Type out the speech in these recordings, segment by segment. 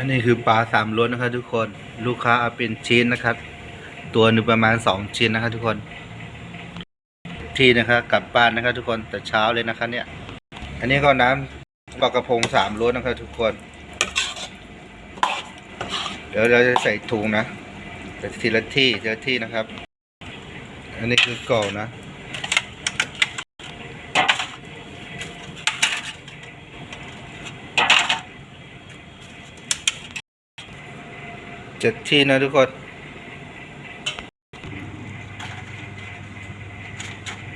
อันนี้คือปลาสามล้วนนะครับทุกคน ลูกค้าเอาเป็นชิ้นนะครับ ตัวหนึ่งประมาณสองชิ้นนะครับทุกคน ที่นะครับกลับบ้านนะครับทุกคนแต่เช้าเลยนะครับเนี่ย อันนี้ก็น้ำปลากระพงสามล้วนนะครับทุกคน เดี๋ยวเราจะใส่ถุงนะแต่ทีละที่ทีละที่นะครับ อันนี้คือกล่องนะ เจ็ดที่นะทุกคน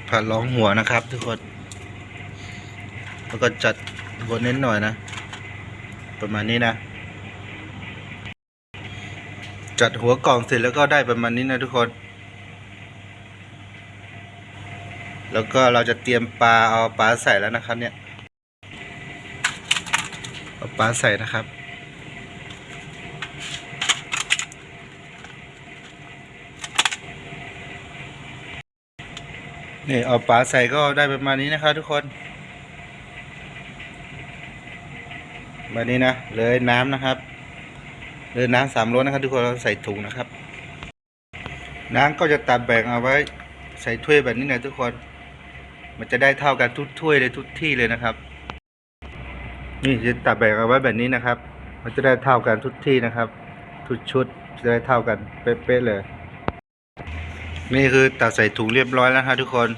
ผัดร้องหัวนะครับทุกคน แล้วก็จัดบนเน้นหน่อยนะ ประมาณนี้นะ จัดหัวกล่องเสร็จแล้วก็ได้ประมาณนี้นะทุกคน แล้วก็เราจะเตรียมปลาเอาปลาใส่แล้วนะครับเนี่ย เอาปลาใส่นะครับ นี่เอาปลาใส่ก็ได้ประมาณนี้นะครับทุกคนแบบนี้นะเลยน้ำนะครับเลยน้ำสามรสนนะครับ ทุกคนเราใส่ถุงนะครับ น้ำก็จะตัดแบ่งเอาไว้ใส่ถ้วยแบบนี้นะทุกคน มันจะได้เท่ากันทุกถ้วยเลยทุกที่เลยนะครับ นี่จะตัดแบ่งเอาไว้แบบนี้นะครับ มันจะได้เท่ากันทุกที่นะครับ ทุกชุดจะได้เท่ากันเป๊ะๆเลย นี่คือตัดใส่ถุงเรียบร้อยแล้วนะครับทุกคน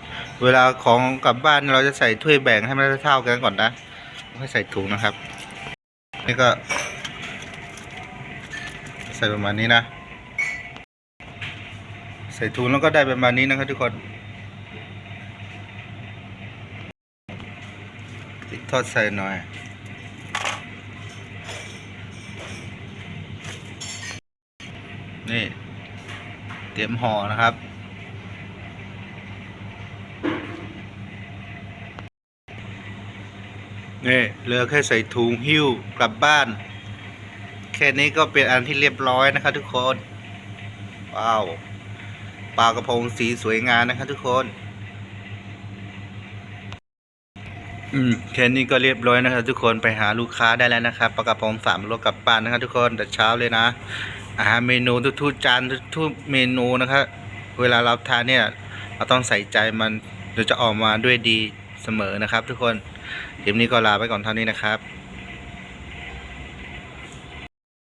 เวลาของกลับบ้านเราจะใส่ถ้วยแบ่งให้มันเท่ากันก่อนนะให้ใส่ถุงนะครับ นี่ก็ ใส่ประมาณนี้นะ ใส่ถุงแล้วก็ได้ประมาณนี้นะครับทุกคนทอดใส่หน่อยนี่เตรียมห่อนะครับ นี่เหลือแค่ใส่ถุงหิ้วกลับบ้าน แค่นี้ก็เป็นอันที่เรียบร้อยนะครับทุกคน ว้าวปลากระพงสีสวยงามนะครับทุกคน อืมแค่นี้ก็เรียบร้อยนะครับ ทุกคนไปหาลูกค้าได้แล้วนะครับปลากระพงสามโลกลับบ้านนะครับ ทุกคนแต่เช้าเลยนะ อาหารเมนูทุกๆจานทุกๆเมนูนะครับเวลาเราทานเนี่ย เราต้องใส่ใจมันเดี๋ยวจะออกมาด้วยดีเสมอนะครับ ทุกคน คลิปนี้ก็ลาไปก่อนเท่านี้นะครับ